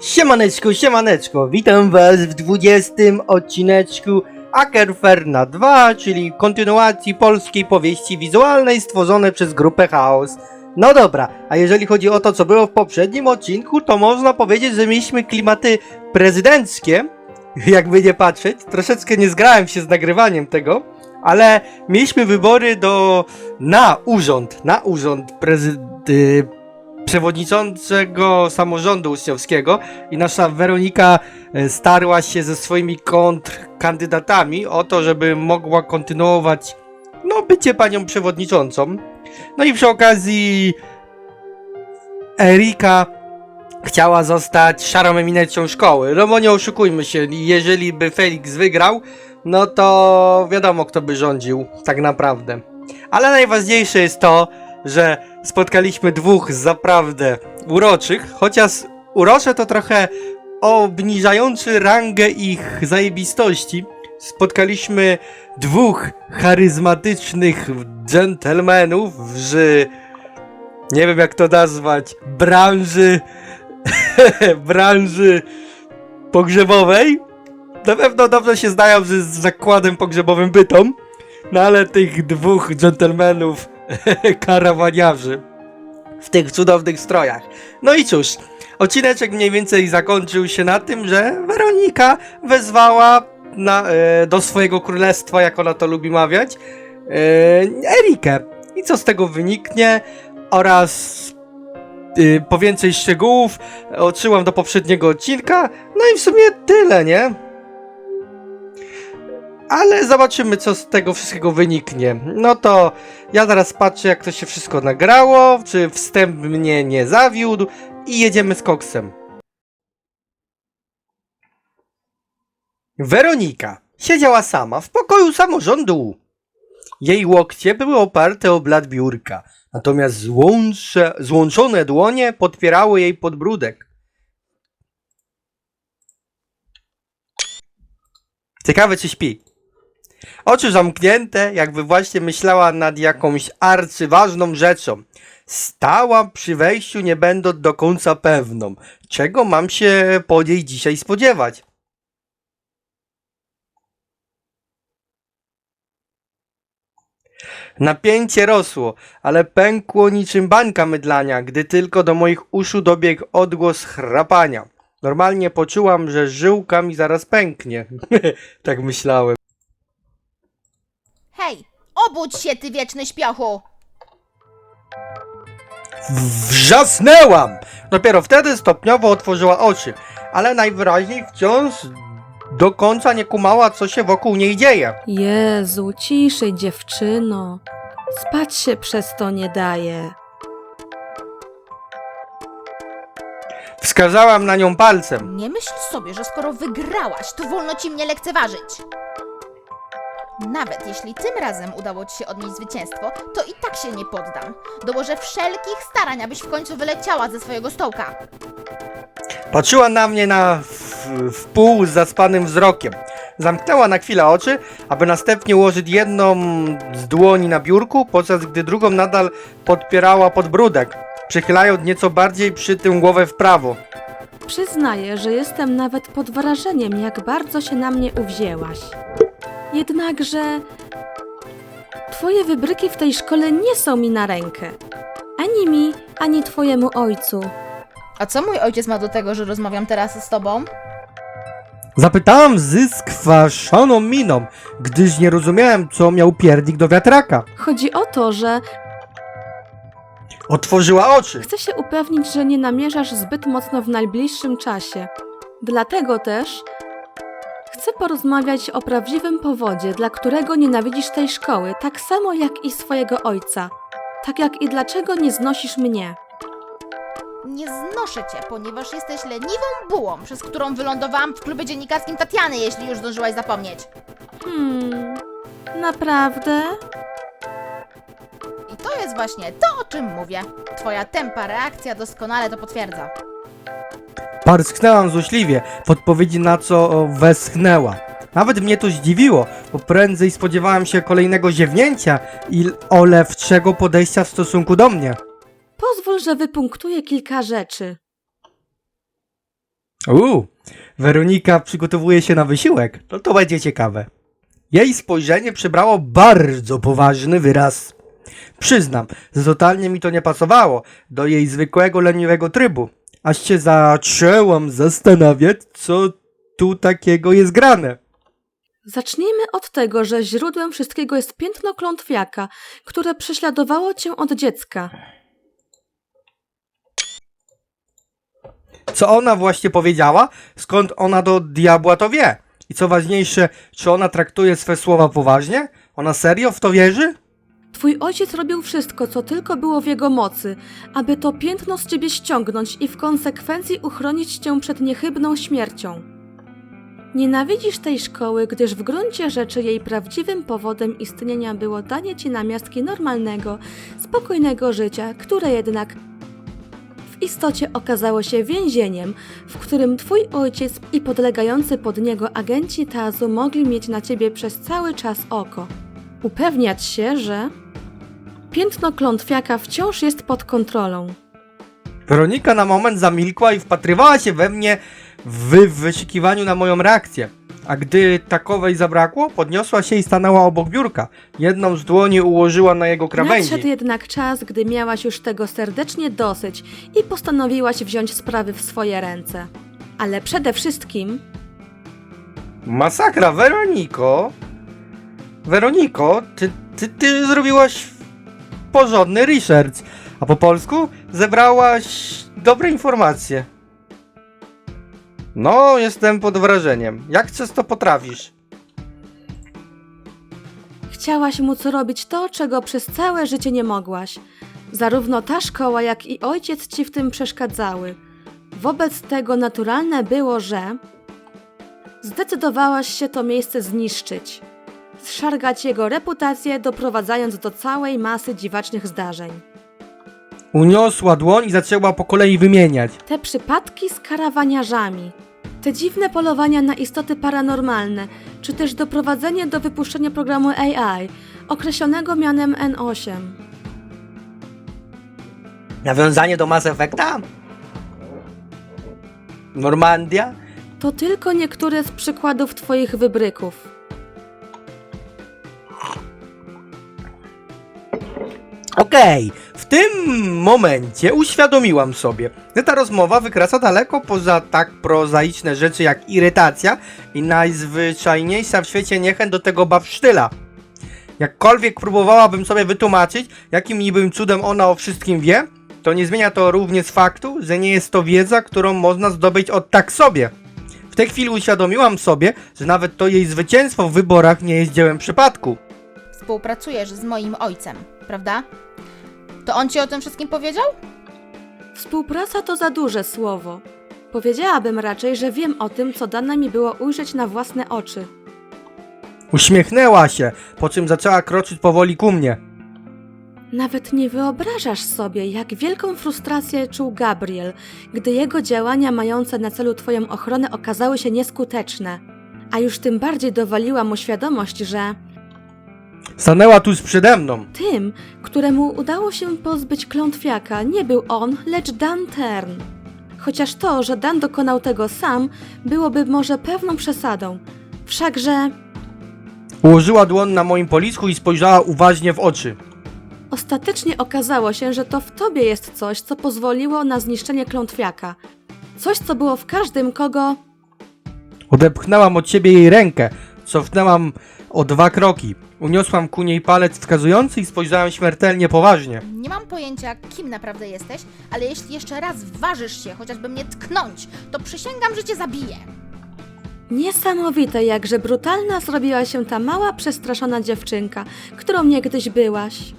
Siemaneczko, siemaneczko, witam was w 20 odcineczku Akerferna 2, czyli kontynuacji polskiej powieści wizualnej stworzonej przez grupę Chaos. No dobra, a jeżeli chodzi o to, co było w poprzednim odcinku, to można powiedzieć, że mieliśmy klimaty prezydenckie, jakby nie patrzeć. Troszeczkę nie zgrałem się z nagrywaniem tego, ale mieliśmy wybory do na urząd, na urząd prezy, y, przewodniczącego samorządu uczniowskiego i nasza Weronika e, starła się ze swoimi kontrkandydatami o to, żeby mogła kontynuować no bycie panią przewodniczącą. No i przy okazji Erika chciała zostać szarą eminencją szkoły. No bo nie oszukujmy się, jeżeli by Felix wygrał, no to wiadomo kto by rządził tak naprawdę. Ale najważniejsze jest to, że spotkaliśmy dwóch zaprawdę uroczych, chociaż urocze to trochę obniżający rangę ich zajebistości. Spotkaliśmy dwóch charyzmatycznych dżentelmenów z nie wiem jak to nazwać, branży branży pogrzebowej. Na pewno dobrze się znają z, zakładem pogrzebowym bytom, no ale tych dwóch dżentelmenów karawaniarzy w tych cudownych strojach. No i cóż, odcineczek mniej więcej zakończył się na tym, że Weronika wezwała na, e, do swojego królestwa, jak ona to lubi mawiać, e, Erikę. I co z tego wyniknie oraz e, po więcej szczegółów otrzymam do poprzedniego odcinka. No i w sumie tyle, nie? Ale zobaczymy, co z tego wszystkiego wyniknie. No to ja zaraz patrzę, jak to się wszystko nagrało, czy wstęp mnie nie zawiódł i jedziemy z koksem. Weronika siedziała sama w pokoju samorządu. Jej łokcie były oparte o blat biurka, natomiast złącze, złączone dłonie podpierały jej podbródek. Ciekawe, czy śpi. Oczy zamknięte, jakby właśnie myślała nad jakąś arcyważną rzeczą. Stała przy wejściu, nie będąc do końca pewną, czego mam się po niej dzisiaj spodziewać. Napięcie rosło, ale pękło niczym bańka mydlania, gdy tylko do moich uszu dobiegł odgłos chrapania. Normalnie poczułam, że żyłka mi zaraz pęknie. tak myślałem. Obudź się, ty wieczny śpiochu! Wrzasnęłam! Dopiero wtedy stopniowo otworzyła oczy, ale najwyraźniej wciąż do końca nie kumała, co się wokół niej dzieje. Jezu, ciszej dziewczyno. Spać się przez to nie daje. Wskazałam na nią palcem. Nie myśl sobie, że skoro wygrałaś, to wolno ci mnie lekceważyć. Nawet jeśli tym razem udało ci się odnieść zwycięstwo, to i tak się nie poddam. Dołożę wszelkich starań, abyś w końcu wyleciała ze swojego stołka. Patrzyła na mnie na w, w pół z zaspanym wzrokiem. Zamknęła na chwilę oczy, aby następnie ułożyć jedną z dłoni na biurku, podczas gdy drugą nadal podpierała podbródek, przychylając nieco bardziej przy tym głowę w prawo. Przyznaję, że jestem nawet pod wrażeniem, jak bardzo się na mnie uwzięłaś. Jednakże twoje wybryki w tej szkole nie są mi na rękę. Ani mi, ani twojemu ojcu. A co mój ojciec ma do tego, że rozmawiam teraz z tobą? Zapytałam z skwaszoną miną, gdyż nie rozumiałem, co miał piernik do wiatraka. Chodzi o to, że Otworzyła oczy. chcę się upewnić, że nie namierzasz zbyt mocno w najbliższym czasie. Dlatego też chcę porozmawiać o prawdziwym powodzie, dla którego nienawidzisz tej szkoły, tak samo jak i swojego ojca. Tak jak i dlaczego nie znosisz mnie. Nie znoszę cię, ponieważ jesteś leniwą bułą, przez którą wylądowałam w klubie dziennikarskim Tatiany, jeśli już zdążyłaś zapomnieć. Hmm, naprawdę? I to jest właśnie to, o czym mówię. Twoja tempa reakcja doskonale to potwierdza. Parsknęłam złośliwie, w odpowiedzi na co o, westchnęła. Nawet mnie to zdziwiło, bo prędzej spodziewałem się kolejnego ziewnięcia i olewczego podejścia w stosunku do mnie. Pozwól, że wypunktuję kilka rzeczy. Uuu, Weronika przygotowuje się na wysiłek. No to będzie ciekawe. Jej spojrzenie przybrało bardzo poważny wyraz. Przyznam, że totalnie mi to nie pasowało do jej zwykłego leniwego trybu. Aż się zaczęłam zastanawiać, co tu takiego jest grane. Zacznijmy od tego, że źródłem wszystkiego jest piętno klątwiaka, które prześladowało cię od dziecka. Co ona właśnie powiedziała? Skąd ona do diabła to wie? I co ważniejsze, czy ona traktuje swe słowa poważnie? Ona serio w to wierzy? Twój ojciec robił wszystko, co tylko było w jego mocy, aby to piętno z ciebie ściągnąć i w konsekwencji uchronić cię przed niechybną śmiercią. Nienawidzisz tej szkoły, gdyż w gruncie rzeczy jej prawdziwym powodem istnienia było danie ci namiastki normalnego, spokojnego życia, które jednak w istocie okazało się więzieniem, w którym twój ojciec i podlegający pod niego agenci Tazu mogli mieć na ciebie przez cały czas oko. Upewniać się, że piętno klątwiaka wciąż jest pod kontrolą. Weronika na moment zamilkła i wpatrywała się we mnie w wyszukiwaniu na moją reakcję. A gdy takowej zabrakło, podniosła się i stanęła obok biurka. Jedną z dłoni ułożyła na jego Nadszedł krawędzi. jednak czas, gdy miałaś już tego serdecznie dosyć i postanowiłaś wziąć sprawy w swoje ręce. Ale przede wszystkim Masakra, Weroniko! Weroniko, ty, ty, ty zrobiłaś porządny research, a po polsku zebrałaś dobre informacje. No, jestem pod wrażeniem. Jak często potrafisz? chciałaś móc robić to, czego przez całe życie nie mogłaś. Zarówno ta szkoła, jak i ojciec ci w tym przeszkadzały. Wobec tego naturalne było, że zdecydowałaś się to miejsce zniszczyć. Zszargać jego reputację, doprowadzając do całej masy dziwacznych zdarzeń. Uniosła dłoń i zaczęła po kolei wymieniać. Te przypadki z karawaniarzami, te dziwne polowania na istoty paranormalne, czy też doprowadzenie do wypuszczenia programu AI, określonego mianem N8. Nawiązanie do Mass Effecta? Normandia? To tylko niektóre z przykładów Twoich wybryków. Okej, w tym momencie uświadomiłam sobie, że ta rozmowa wykracza daleko poza tak prozaiczne rzeczy jak irytacja i najzwyczajniejsza w świecie niechęć do tego bawsztyla. Jakkolwiek próbowałabym sobie wytłumaczyć, jakim niby cudem ona o wszystkim wie, to nie zmienia to również faktu, że nie jest to wiedza, którą można zdobyć od tak sobie. W tej chwili uświadomiłam sobie, że nawet to jej zwycięstwo w wyborach nie jest dziełem przypadku. Współpracujesz z moim ojcem, prawda? To on ci o tym wszystkim powiedział? Współpraca to za duże słowo. Powiedziałabym raczej, że wiem o tym, co dane mi było ujrzeć na własne oczy. Uśmiechnęła się, po czym zaczęła kroczyć powoli ku mnie. Nawet nie wyobrażasz sobie, jak wielką frustrację czuł Gabriel, gdy jego działania mające na celu Twoją ochronę okazały się nieskuteczne. A już tym bardziej dowaliła mu świadomość, że Stanęła tuż przede mną. tym, któremu udało się pozbyć klątwiaka, nie był on, lecz Dan Tern. Chociaż to, że Dan dokonał tego sam, byłoby może pewną przesadą. Wszakże Ułożyła dłoń na moim polisku i spojrzała uważnie w oczy. Ostatecznie okazało się, że to w tobie jest coś, co pozwoliło na zniszczenie klątwiaka. Coś, co było w każdym, kogo. Odepchnęłam od siebie jej rękę. Cofnęłam o dwa kroki. Uniosłam ku niej palec wskazujący i spojrzałem śmiertelnie poważnie. Nie mam pojęcia, kim naprawdę jesteś, ale jeśli jeszcze raz ważysz się chociażby mnie tknąć, to przysięgam, że cię zabiję. Niesamowite, jakże brutalna zrobiła się ta mała, przestraszona dziewczynka, którą niegdyś byłaś.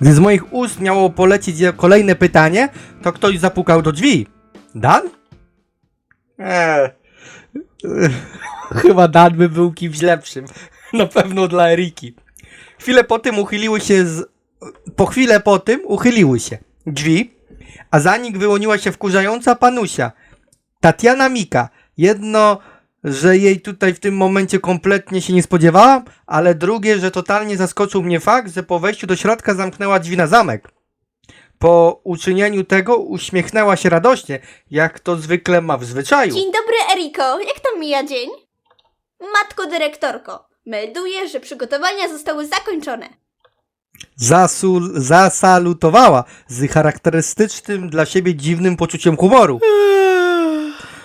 Gdy z moich ust miało polecieć kolejne pytanie, to ktoś zapukał do drzwi. Dan? Eee. Chyba Dan by był kimś lepszym. Na pewno dla Eriki. Chwilę po tym uchyliły się z... Po chwilę po tym uchyliły się drzwi, a za nich wyłoniła się wkurzająca panusia. Tatiana Mika. Jedno, że jej tutaj w tym momencie kompletnie się nie spodziewałam, ale drugie, że totalnie zaskoczył mnie fakt, że po wejściu do środka zamknęła drzwi na zamek. Po uczynieniu tego uśmiechnęła się radośnie, jak to zwykle ma w zwyczaju. Dzień dobry, Eriko. Jak tam mija dzień? Matko dyrektorko, melduję, że przygotowania zostały zakończone. Zasul, zasalutowała z charakterystycznym dla siebie dziwnym poczuciem humoru.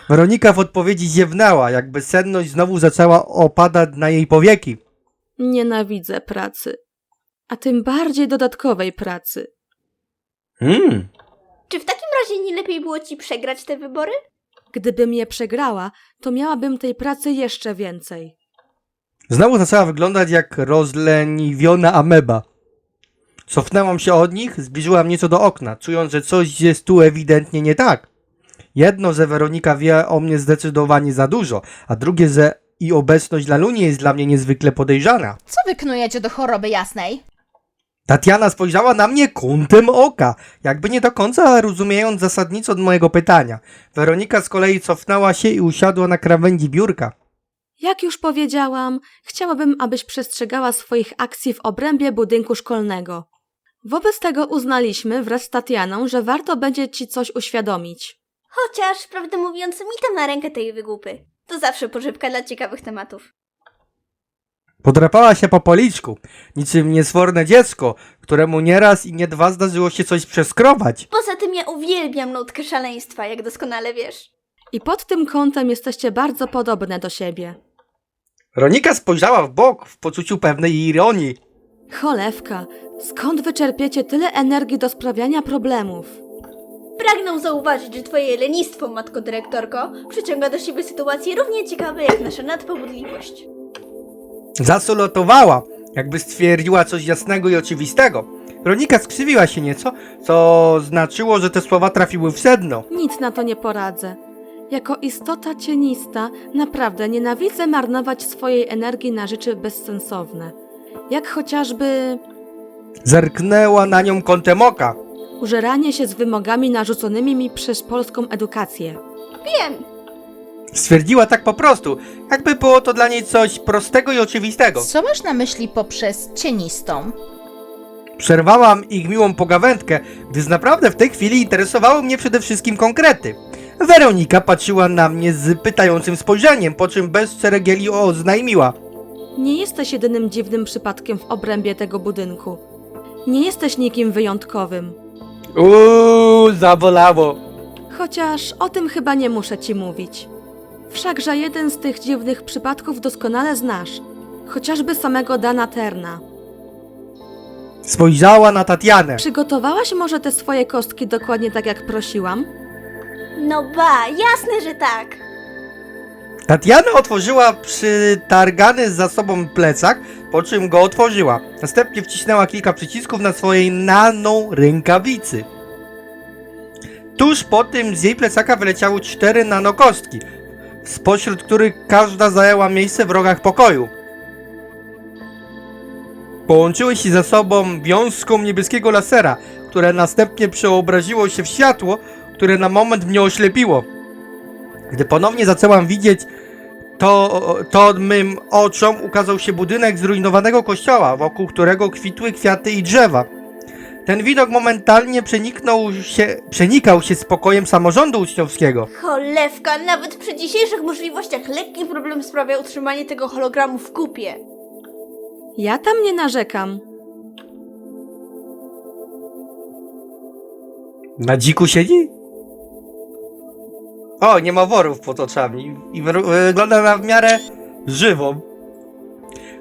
Weronika w odpowiedzi ziewnęła, jakby senność znowu zaczęła opadać na jej powieki. Nienawidzę pracy. A tym bardziej dodatkowej pracy. Hmm. Czy w takim razie nie lepiej było ci przegrać te wybory? Gdybym je przegrała, to miałabym tej pracy jeszcze więcej. Znowu zaczęła wyglądać jak rozleniwiona ameba. Cofnęłam się od nich, zbliżyłam nieco do okna, czując, że coś jest tu ewidentnie nie tak. Jedno, że Weronika wie o mnie zdecydowanie za dużo, a drugie, że i obecność Lalunie jest dla mnie niezwykle podejrzana. Co wy knujecie do choroby jasnej? Tatiana spojrzała na mnie kątem oka, jakby nie do końca rozumiejąc zasadniczo od mojego pytania. Weronika z kolei cofnęła się i usiadła na krawędzi biurka. Jak już powiedziałam, chciałabym, abyś przestrzegała swoich akcji w obrębie budynku szkolnego. Wobec tego uznaliśmy wraz z Tatianą, że warto będzie ci coś uświadomić. Chociaż, prawdę mówiąc, mi tam na rękę tej wygłupy. To zawsze pożywka dla ciekawych tematów. Podrapała się po policzku, niczym niesforne dziecko, któremu nieraz i nie dwa zdarzyło się coś przeskrobać. Poza tym ja uwielbiam nutkę szaleństwa, jak doskonale wiesz. I pod tym kątem jesteście bardzo podobne do siebie. Ronika spojrzała w bok w poczuciu pewnej ironii. Cholewka, skąd wyczerpiecie tyle energii do sprawiania problemów? Pragnę zauważyć, że twoje lenistwo, matko dyrektorko, przyciąga do siebie sytuacje równie ciekawe jak nasza nadpobudliwość. Zasolotowała, jakby stwierdziła coś jasnego i oczywistego. Ronika skrzywiła się nieco, co znaczyło, że te słowa trafiły w sedno. Nic na to nie poradzę. Jako istota cienista naprawdę nienawidzę marnować swojej energii na rzeczy bezsensowne. Jak chociażby Zerknęła na nią kątem oka. użeranie się z wymogami narzuconymi mi przez polską edukację. Wiem, Stwierdziła tak po prostu, jakby było to dla niej coś prostego i oczywistego. Co masz na myśli poprzez cienistą? Przerwałam ich miłą pogawędkę, gdyż naprawdę w tej chwili interesowały mnie przede wszystkim konkrety. Weronika patrzyła na mnie z pytającym spojrzeniem, po czym bez ceregieli oznajmiła. Nie jesteś jedynym dziwnym przypadkiem w obrębie tego budynku. Nie jesteś nikim wyjątkowym. Uuu, zabolało. Chociaż o tym chyba nie muszę ci mówić. Wszakże jeden z tych dziwnych przypadków doskonale znasz. Chociażby samego Dana Terna. Spojrzała na Tatianę. Przygotowałaś może te swoje kostki dokładnie tak jak prosiłam? no ba, jasne, że tak. Tatiana otworzyła przytargany za sobą plecak, po czym go otworzyła. Następnie wcisnęła kilka przycisków na swojej nano rękawicy. Tuż po tym z jej plecaka wyleciały cztery nanokostki, spośród których każda zajęła miejsce w rogach pokoju. Połączyły się ze sobą wiązką niebieskiego lasera, które następnie przeobraziło się w światło, które na moment mnie oślepiło. Gdy ponownie zaczęłam widzieć, to, to mym oczom ukazał się budynek zrujnowanego kościoła, wokół którego kwitły kwiaty i drzewa. Ten widok momentalnie przeniknął się, przenikał się spokojem samorządu uczniowskiego. Cholewka, nawet przy dzisiejszych możliwościach lekki problem sprawia utrzymanie tego hologramu w kupie. Ja tam nie narzekam. Na dziku siedzi? O, nie ma worów pod oczami i wyru- wygląda na w miarę żywą.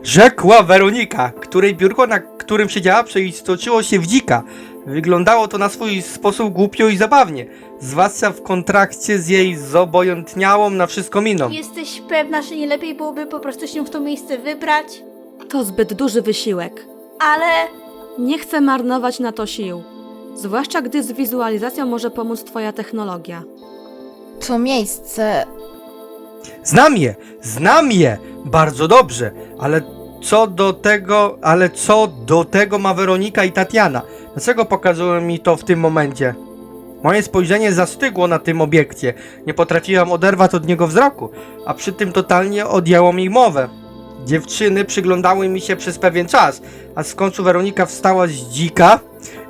Rzekła Weronika, której biurko, na którym siedziała, przeistoczyło się w dzika. Wyglądało to na swój sposób głupio i zabawnie, zwłaszcza w kontrakcie z jej zobojętniałą na wszystko miną. Jesteś pewna, że nie lepiej byłoby po prostu się w to miejsce wybrać? To zbyt duży wysiłek. Ale Nie chcę marnować na to sił. Zwłaszcza gdy z wizualizacją może pomóc Twoja technologia. To miejsce. Znam je, znam je bardzo dobrze, ale co do tego, ale co do tego ma Weronika i Tatiana? Dlaczego pokazują mi to w tym momencie? Moje spojrzenie zastygło na tym obiekcie. Nie potrafiłam oderwać od niego wzroku, a przy tym totalnie odjęło mi mowę. Dziewczyny przyglądały mi się przez pewien czas, a w końcu Weronika wstała z dzika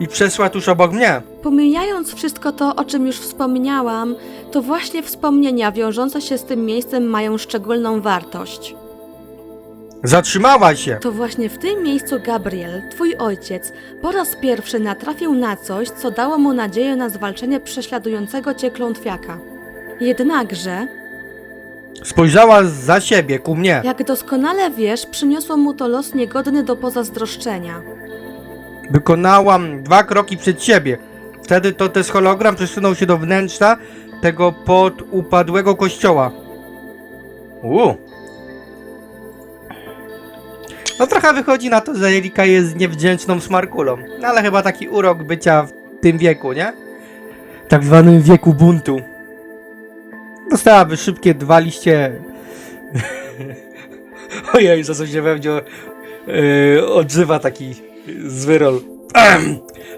i przeszła tuż obok mnie. Pomijając wszystko to, o czym już wspomniałam, to właśnie wspomnienia wiążące się z tym miejscem mają szczególną wartość. Zatrzymała się. To właśnie w tym miejscu Gabriel, twój ojciec, po raz pierwszy natrafił na coś, co dało mu nadzieję na zwalczenie prześladującego cię klątwiaka. Jednakże, Spojrzała za siebie, ku mnie. jak doskonale wiesz, przyniosło mu to los niegodny do pozazdroszczenia. Wykonałam dwa kroki przed siebie. Wtedy to też hologram przesunął się do wnętrza tego podupadłego kościoła. U. No trochę wychodzi na to, że Erika jest niewdzięczną smarkulą. No ale chyba taki urok bycia w tym wieku, nie? Tak zwanym wieku buntu. Dostałaby szybkie dwa liście... Ojej, za co się we mnie yy, odżywa taki zły rol.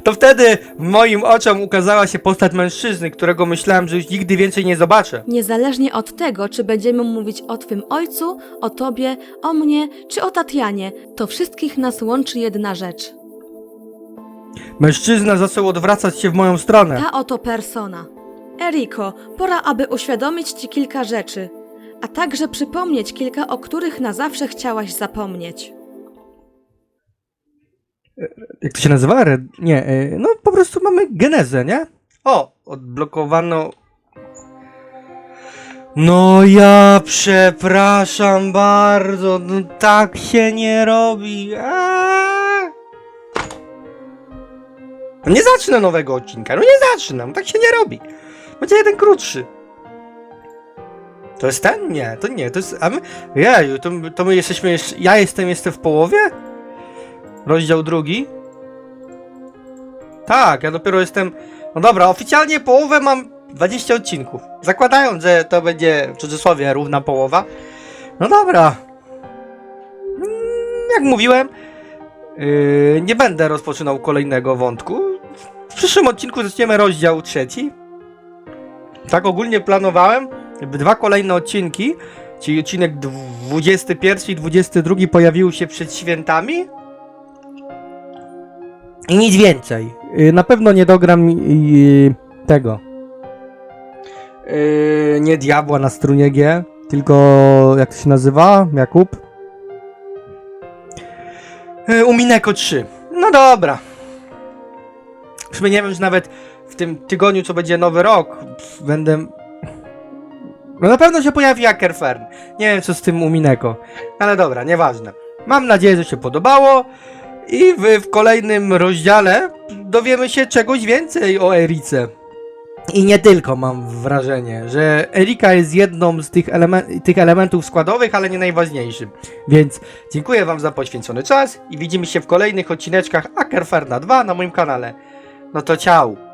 To wtedy moim oczom ukazała się postać mężczyzny, którego myślałem, że już nigdy więcej nie zobaczę. Niezależnie od tego, czy będziemy mówić o twym ojcu, o tobie, o mnie, czy o Tatianie, to wszystkich nas łączy jedna rzecz. Mężczyzna zaczął odwracać się w moją stronę. Ta oto persona. Eriko, pora, aby uświadomić ci kilka rzeczy, a także przypomnieć kilka, o których na zawsze chciałaś zapomnieć. Jak to się nazywa? Nie, y, no po prostu mamy genezę, nie? O, odblokowano. No ja przepraszam bardzo, no tak się nie robi. Aaaa! No nie zacznę nowego odcinka, no nie zacznę, tak się nie robi. Będzie jeden krótszy. To jest ten? Nie, to nie, to jest... A my... Jeju, to, to my jesteśmy jeszcze... Ja jestem jeszcze w połowie? Rozdział drugi? Tak, ja dopiero jestem... No dobra, oficjalnie połowę mam 20 odcinków. Zakładając, że to będzie w cudzysłowie równa połowa. No dobra. Mm, Jak mówiłem, yy, nie będę rozpoczynał kolejnego wątku. W przyszłym odcinku zaczniemy rozdział trzeci. Tak ogólnie planowałem, żeby dwa kolejne odcinki, czyli odcinek 21 i 22 pojawiły się przed świętami. I nic więcej. Y, Na pewno nie dogram y, tego. Y, nie diabła na strunie G, tylko jak to się nazywa? Jakub? Y, Umineko 3. No dobra. W sumie nie wiem, że nawet w tym tygodniu, co będzie nowy rok, pff, będę. No na pewno się pojawi Ackerfern. Nie wiem, co z tym Umineko. Ale dobra, nieważne. Mam nadzieję, że się podobało. I w, w kolejnym rozdziale dowiemy się czegoś więcej o Erice. I nie tylko mam wrażenie, że Erika jest jedną z tych, elemen- tych elementów składowych, ale nie najważniejszym. Więc dziękuję Wam za poświęcony czas i widzimy się w kolejnych odcineczkach Ackerferna 2 na moim kanale. No to ciao!